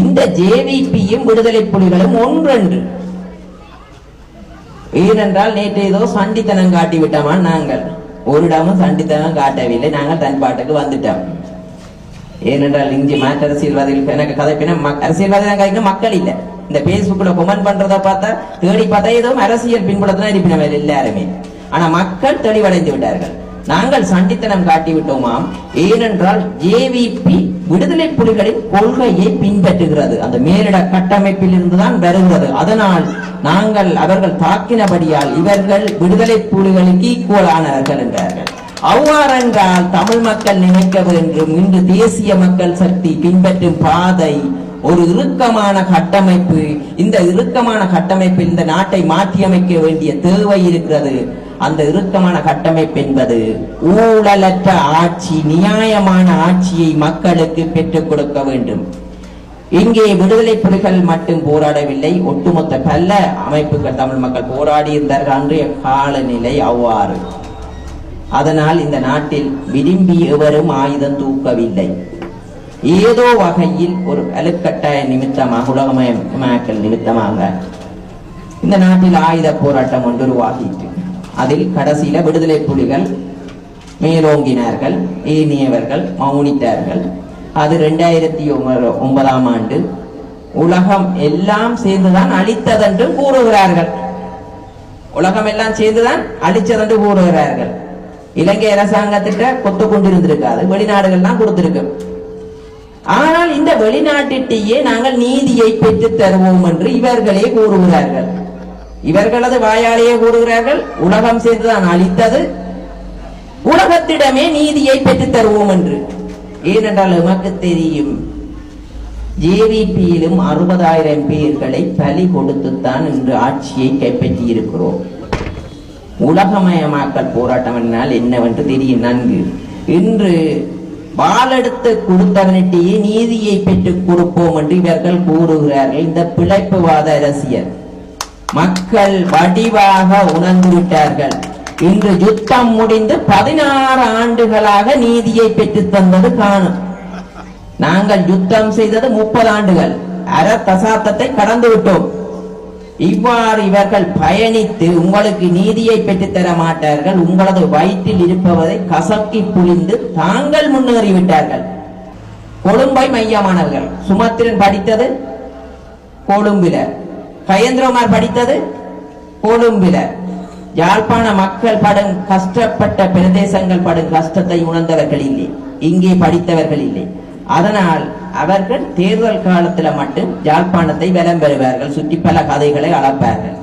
இந்த ஜேவிபியும் விடுதலை புலிகளும் ஒன்றென்று. ஏனென்றால் நேற்று ஏதோ சண்டித்தனம் காட்டி விட்டோமா நாங்கள். ஒரு இடமும் சண்டித்தனம் காட்டவில்லை. நாங்கள் தன் பாட்டுக்கு வந்துட்டோம். ஏனென்றால் இங்கே மாற்று அரசியல்வாதிகள் எனக்கு கதைப்பின அரசியல்வாதி கதைக்கு மக்கள் இல்லை. இந்த பேஸ்புக்ல கொமெண்ட் பண்றத பார்த்தா தேடி பார்த்தா ஏதோ அரசியல் பின்புலத்தான் இருப்பினவர் எல்லாருமே. ஆனா மக்கள் தெளிவடைந்து விட்டார்கள். நாங்கள் சண்டித்தனம் காட்டி விட்டோமாம் ஏனென்றால் ஜேவிபி விடுதலை புலிகளின் கொள்கையை பின்பற்றுகிறது. அந்த மேலிட கட்டமைப்பில் இருந்துதான் வருகிறது. அதனால் நாங்கள் அவர்கள் தாக்கினபடியால் இவர்கள் விடுதலை புலிகளுக்கு ஈக்குவலானவர்கள் என்றார்கள். அவ்வாறென்றால் தமிழ் மக்கள் நினைக்க வேண்டும் இன்று தேசிய மக்கள் சக்தி பின்பற்றும் பாதை ஒரு இறுக்கமான கட்டமைப்பு. இந்த இறுக்கமான கட்டமைப்பில் இந்த நாட்டை மாற்றியமைக்க வேண்டிய தேவை இருக்கிறது. அந்த இறுக்கமான கட்டமைப்பு என்பது ஊழலற்ற ஆட்சி நியாயமான ஆட்சியை மக்களுக்கு பெற்றுக் கொடுக்க வேண்டும். இங்கே விடுதலை புலிகள் மட்டும் போராடவில்லை ஒட்டுமொத்த பல அமைப்புகள் தமிழ் மக்கள் போராடி இருந்தார்கள் அன்றைய காலநிலை அவ்வாறு. அதனால் இந்த நாட்டில் விரும்பி எவரும் ஆயுதம் தூக்கவில்லை. ஏதோ வகையில் ஒரு அலுக்கட்டாய நிமித்தமாக உலகமயமாக்கல் நிமித்தமாக இந்த நாட்டில் ஆயுத போராட்டம் ஒன்று உருவாகிட்டு அதில் கடைசியில விடுதலை புலிகள் மேலோங்கினார்கள் ஏனியவர்கள் மௌனித்தார்கள். அது ரெண்டாயிரத்தி ஒன்பதாம் ஆண்டு. உலகம் எல்லாம் சேர்ந்துதான் அழித்ததென்று கூறுகிறார்கள். உலகம் எல்லாம் சேர்ந்துதான் அழிச்சதென்று கூறுகிறார்கள். இலங்கை அரசாங்கத்திட்ட கொத்து கொண்டிருந்திருக்காது வெளிநாடுகள்லாம் கொடுத்திருக்கு. ஆனால் இந்த வெளிநாட்டிட்டேயே நாங்கள் நீதியை பெற்றுத் தருவோம் என்று இவர்களே கூறுகிறார்கள். இவர்களது வாயாலேயே கூறுகிறார்கள் உலகம் சேர்ந்துதான் அழித்தது உலகத்திடமே நீதியை பெற்றுத் தருவோம் என்று. ஏனென்றால் எமக்கு தெரியும் ஜேவிபியிலும் அறுபதாயிரம் பேர்களை பலி கொடுத்துத்தான் இன்று ஆட்சியை கைப்பற்றி இருக்கிறோம் உலகமயமாக்கல் போராட்டம் என்னால் என்னவென்று தெரியும் நன்கு. இன்று வாளெடுத்து கொடுத்தவனிட்டேயே நீதியை பெற்றுக் கொடுப்போம் என்று இவர்கள் கூறுகிறார்கள். இந்த பிழைப்புவாத அரசியல். மக்கள் வடிவாக உணர்ந்து விட்டார்கள். இன்று யுத்தம் முடிந்து பதினாறு ஆண்டுகளாக நீதியை பெற்றுத் தந்தது காணும். நாங்கள் யுத்தம் செய்தது முப்பது ஆண்டுகள். அர தசாப்தத்தை கடந்து விட்டோம். இவ்வாறு இவர்கள் பயணித்து உங்களுக்கு நீதியை பெற்றுத் தர மாட்டார்கள். உங்களது வயிற்றில் இருப்பவதை கசக்கி புளிந்து தாங்கள் முன்னேறிவிட்டார்கள் கொழும்பை மையமானவர்கள். சுமத்திரன் படித்தது கொழும்பில. கயேந்திரகுமார் படித்தது? கொழும்பில. யாழ்ப்பாண மக்கள் படும் கஷ்டப்பட்ட பிரதேசங்கள் படும் கஷ்டத்தை உணர்ந்தவர்கள் இல்லை. இங்கே படித்தவர்கள் இல்லை. அதனால் அவர்கள் தேர்தல் காலத்துல மட்டும் யாழ்ப்பாணத்தை வலம் பெறுவார்கள். சுற்றி பல கதைகளை அளப்பார்கள்.